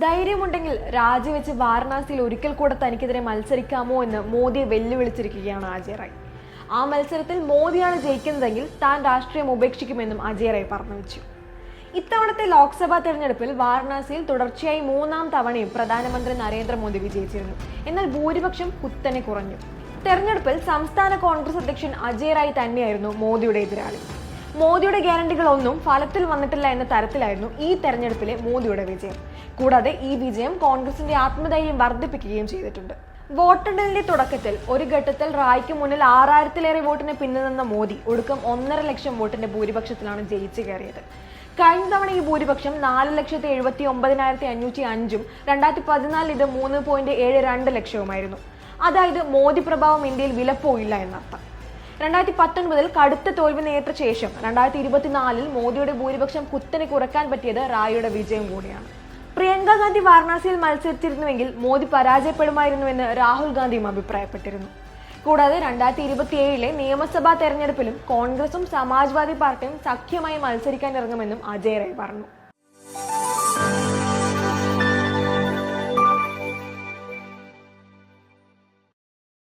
ധൈര്യമുണ്ടെങ്കിൽ രാജിവെച്ച് വാരണാസിയിൽ ഒരിക്കൽ കൂടെ തനിക്കെതിരെ മത്സരിക്കാമോ എന്ന് മോദി വെല്ലുവിളിച്ചിരിക്കുകയാണ് അജയ് ആ മത്സരത്തിൽ മോദിയാണ് ജയിക്കുന്നതെങ്കിൽ താൻ രാഷ്ട്രീയം ഉപേക്ഷിക്കുമെന്നും അജയ് പറഞ്ഞു വെച്ചു ഇത്തവണത്തെ ലോക്സഭാ തെരഞ്ഞെടുപ്പിൽ വാരണാസിയിൽ തുടർച്ചയായി മൂന്നാം തവണയും പ്രധാനമന്ത്രി നരേന്ദ്രമോദി വിജയിച്ചിരുന്നു. എന്നാൽ ഭൂരിപക്ഷം കുത്തനെ കുറഞ്ഞു. തെരഞ്ഞെടുപ്പിൽ സംസ്ഥാന കോൺഗ്രസ് അധ്യക്ഷൻ അജയ് റായ് തന്നെയായിരുന്നു മോദിയുടെ എതിരാളി. മോദിയുടെ ഗ്യാരണ്ടികളൊന്നും ഫലത്തിൽ വന്നിട്ടില്ല എന്ന തരത്തിലായിരുന്നു ഈ തെരഞ്ഞെടുപ്പിലെ മോദിയുടെ വിജയം. കൂടാതെ ഈ വിജയം കോൺഗ്രസിന്റെ ആത്മധൈര്യം വർദ്ധിപ്പിക്കുകയും ചെയ്തിട്ടുണ്ട്. വോട്ടെണ്ണലിന്റെ തുടക്കത്തിൽ ഒരു ഘട്ടത്തിൽ റായ്ക്ക് മുന്നിൽ ആറായിരത്തിലേറെ വോട്ടിന് പിന്നിൽ മോദി ഒടുക്കം ഒന്നര ലക്ഷം വോട്ടിന്റെ ഭൂരിപക്ഷത്തിലാണ് ജയിച്ചു കയറിയത്. കഴിഞ്ഞ തവണ ഈ ഭൂരിപക്ഷം നാല് ലക്ഷത്തി എഴുപത്തി ഒമ്പതിനായിരത്തി അഞ്ഞൂറ്റി അഞ്ചും രണ്ടായിരത്തി പതിനാലിൽ ഇത് മൂന്ന് പോയിന്റ് ഏഴ് രണ്ട് ലക്ഷവുമായിരുന്നു. അതായത് മോദി പ്രഭാവം ഇന്ത്യയിൽ വിലപ്പോയില്ല എന്നർത്ഥം. രണ്ടായിരത്തി പത്തൊൻപതിൽ കടുത്ത തോൽവി നേരിട്ട ശേഷം രണ്ടായിരത്തി ഇരുപത്തിനാലിൽ മോദിയുടെ ഭൂരിപക്ഷം കുത്തനെ കുറയ്ക്കാൻ പറ്റിയത് റായിയുടെ വിജയം കൂടിയാണ്. പ്രിയങ്ക ഗാന്ധി വാരണാസിയിൽ മത്സരിച്ചിരുന്നുവെങ്കിൽ മോദി പരാജയപ്പെടുമായിരുന്നുവെന്ന് രാഹുൽ ഗാന്ധിയും അഭിപ്രായപ്പെട്ടിരുന്നു. കൂടാതെ രണ്ടായിരത്തി ഇരുപത്തിയേഴിലെ നിയമസഭാ തെരഞ്ഞെടുപ്പിലും കോൺഗ്രസും സമാജ്വാദി പാർട്ടിയും സഖ്യമായി മത്സരിക്കാൻ ഇറങ്ങുമെന്നും അജയ് റായ് പറഞ്ഞു.